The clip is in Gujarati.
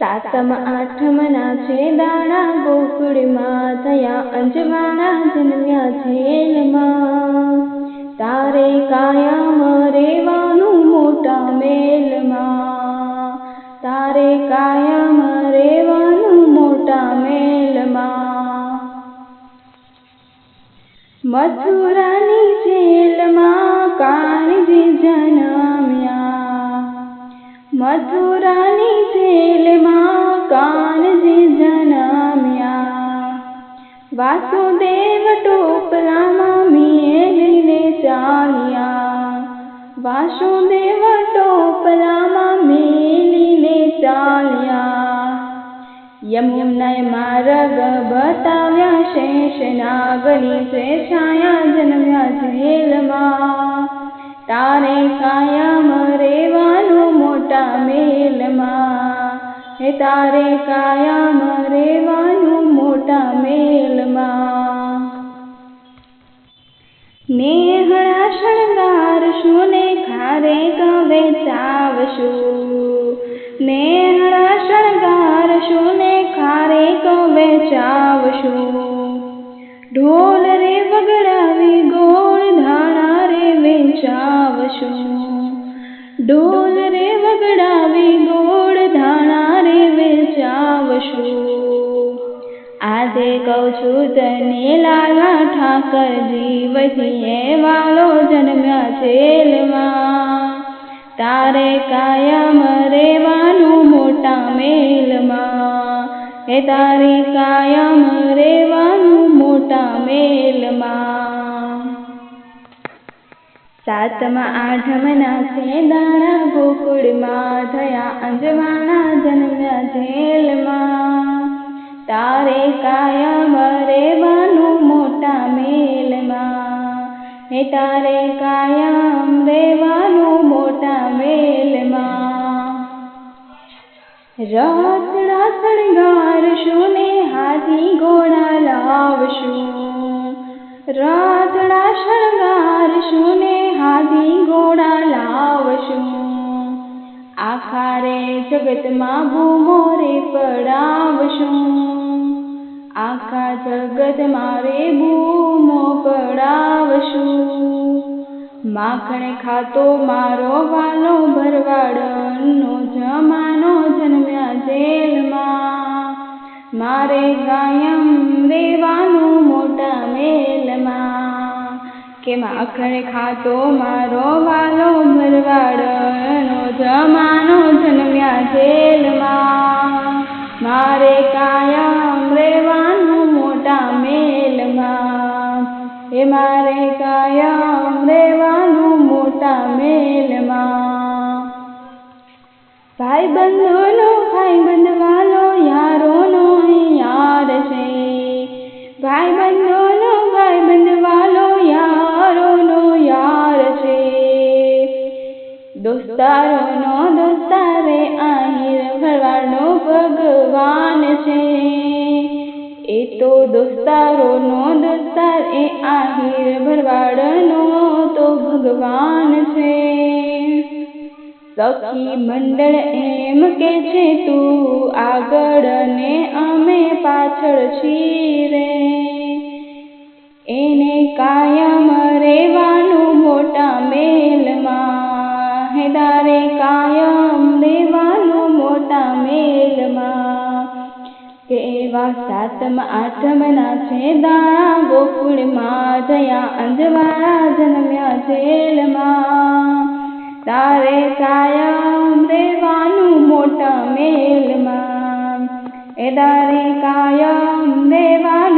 સાતમ આઠમના છે દાણા ગોકુળમાં થયા અંજવાણા જન્મ્યા જેલમાં તારે કાયમ રેવાનું મોટા મેલમાં તારે કાયમ રેવાનું મોટા મેલમાં મથુરાની જેલમાં કાનજી જન્મ્યા મથુરાની જેલમાં जनमिया। वासुदेव टोपला मा मेलिने चाल्या। वासुदेव टोपला मा मेली ने चालया। यम बताव्या शेशना गणी शेछाया जनया शेलमा तारे कायाम તારે કાયમ રેવાનું મોટા મેલમાં. નેહળા શણગારશું ને ખારે ગાવે ચાવશું. નેહળા શણગારશું ને ખારે ગાવે ચાવશું. ઢોલ આજે કહું છું, તને લાલા ઠાકરજી વહીએ વાલો જન્મ્યા છેલમાં. તારે કાયમ રેવાનું મોટા મેલમાં. એ તારે કાયમ રેવાનું મોટા મેલમાં. સાતમા આઠમના છે દાણા ગોકુળમાં થયા, અંજવાણા જન્મ્યા જેલમાં તારે કાયમ રેવાનું મોટા મેલમાં હે તારે કાયમ રેવાનું મોટા મેલમાં રથડા શણગારશું ને હાથી ઘોડા લાવશું રથડા શણગારશું ને હાથી ઘોડા લાવશું આખા રે જગતમાં બૂમો રે પડાવશું આખા જગત મારે બૂમો પડાવશું. માખણ ખાતો મારો વાલો ભરવાડનો જમાનો જન્મ્યા જેલમાં. મારે કાયમ રેવાનું મોટા મેલમાં. કે માખણ ખાતો મારો વાલો ભરવાડનો જમાનો જન્મ્યા જેલમાં. બંધોનો ભાઈ બંધવાલો યારોનો યાર છે. ભાઈ બંધોનો ભાઈ બંધવાલો યારોનો યાર છે. દોસ્તારોનો દોસ્તારે આહીર ભરવાડનો ભગવાન છે. એ તો દોસ્તારોનો દોસ્તાર, એ આહીર ભરવાડનો તો ભગવાન છે. સખી મંડળ એમ કે છે, તું આગળ ને અમે પાછળ છીએ. એને કાયમ રેવાનું મોટા મેલમાં હે દારે કાયમ રેવાનું મોટા મેલમાં. કે એવા સાતમ, આઠમના છે દાણા ગોકુળમાં જયા અંજવાળા જન્મ્યા જેલમાં. તારે કાયમ રેવાનું મોટા મેલમાં. એ તારે કાયમ મેલમાં